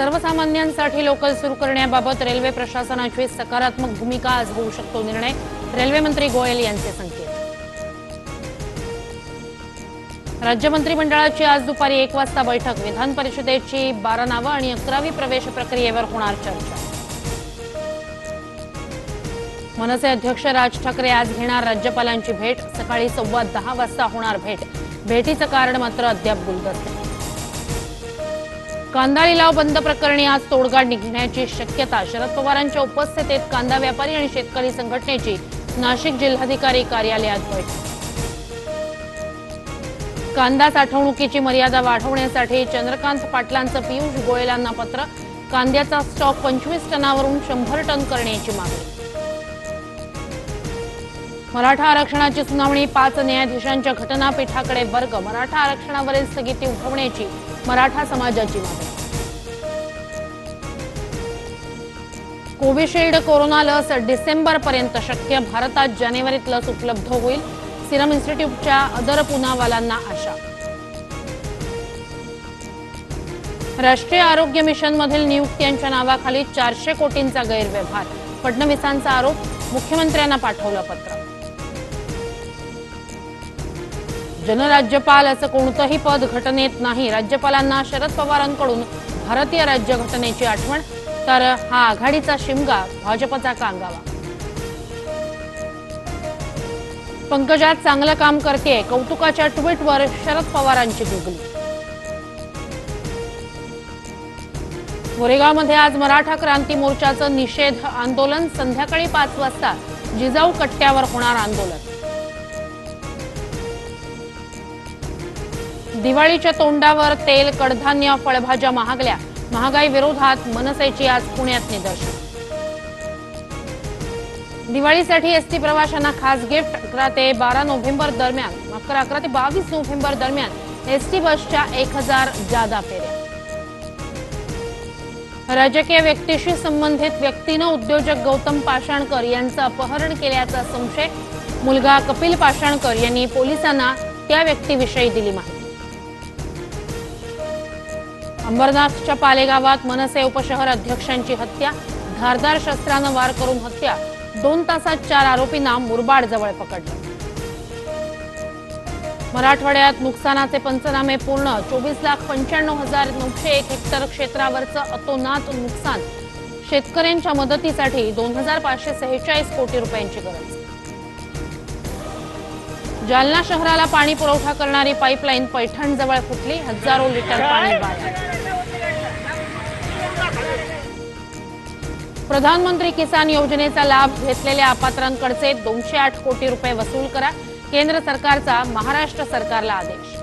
सर्वसामान्यांसाठी लोकल सुरू करण्याबाबत रेल्वे प्रशासनाची सकारात्मक भूमिका आज होऊ शकतो निर्णय रेल्वेमंत्री गोयल यांचे संकेत. राज्य मंत्रिमंडळाची आज दुपारी एक वाजता बैठक. विधान परिषदेची बारा नावं आणि अकरावी प्रवेश प्रक्रियेवर होणार चर्चा. मनसे अध्यक्ष राज ठाकरे आज घेणार राज्यपालांची भेट. सकाळी सव्वा दहा वाजता होणार भेट. भेटीचं कारण मात्र अद्याप गुलदस्ते. कांदा लिलाव बंद प्रकरणी आज तोडगा निघण्याची शक्यता. शरद पवारांच्या उपस्थितीत कांदा व्यापारी आणि शेतकरी संघटनेची नाशिक जिल्हाधिकारी कार्यालयात बैठक. कांदा साठवणुकीची मर्यादा वाढवण्यासाठी चंद्रकांत पाटलांचं पियुष गोयलांना पत्र कांद्याचा स्टॉक पंचवीस टनावरून शंभर टन करण्याची मागणी. मराठा आरक्षणाची सुनावणी पाच न्यायाधीशांच्या घटनापीठाकडे वर्ग मराठा आरक्षणावरील स्थगिती उठवण्याची मराठा समाजाची मागणी कोविशिल्ड कोरोना लस डिसेंबर पर्यंत शक्य. भारतात जानेवारीत लस उपलब्ध होईल. सिरम इन्स्टिट्यूटच्या अदर पुनावालांना आशा. राष्ट्रीय आरोग्य मिशनमधील नियुक्त्यांच्या नावाखाली चारशे कोटींचा गैरव्यवहार. फडणवीसांचा आरोप मुख्यमंत्र्यांना पाठवलं पत्र. जनराज्यपाल असं कोणतंही पद घटनेत नाही. राज्यपालांना शरद पवारांकडून भारतीय राज्यघटनेची आठवण. तर हा आघाडीचा शिमगा भाजपचा कांगावा. पंकजात चांगलं काम करते कौतुकाच्या ट्विटवर शरद पवारांची गुगली गोरेगावमध्ये आज मराठा क्रांती मोर्चाचं निषेध आंदोलन संध्याकाळी पाच वाजता. जिजाऊ कट्ट्यावर होणार आंदोलन. दिवाळीच्या तोंडावर तेल कडधान्य फळभाज्या महागल्या. महागाई विरोधात मनसेची आज पुण्यात निदर्शन. दिवाळीसाठी एसटी प्रवाशांना खास गिफ्ट अकरा ते बारा नोव्हेंबर दरम्यान अकरा अकरा ते बावीस नोव्हेंबर दरम्यान एसटी बसच्या एक हजार जादा फेऱ्या. राजकीय व्यक्तीशी संबंधित व्यक्तीनं उद्योजक गौतम पाषाणकर यांचं अपहरण केल्याचा संशय मुलगा कपिल पाषाणकर यांनी पोलिसांना त्या व्यक्तीविषयी दिली माहिती. अंबरनाथच्या पालेगावात मनसे उपशहर अध्यक्षांची हत्या धारदार शस्त्रानं वार करून हत्या दोन तासात चार आरोपींना मुरबाड जवळ पकडलं. मराठवाड्यात नुकसानाचे पंचनामे पूर्ण चोवीस लाख पंच्याण्णव हजार नऊशे एक हेक्टर क्षेत्रावरचं अतोनात नुकसान. शेतकऱ्यांच्या मदतीसाठी दोन हजार पाचशे सेहेचाळीस कोटी रुपयांची गरज. जालना शहराला पाणी पुरवठा करणारी पाईपलाईन पैठणजवळ फुटली. हजारो लिटर पाणी प्रधानमंत्री किसान योजनेचा लाभ घेतलेल्या अपात्रांकडचे दोनशे आठ कोटी रुपये वसूल करा. केंद्र सरकारचा महाराष्ट्र सरकारला आदेश.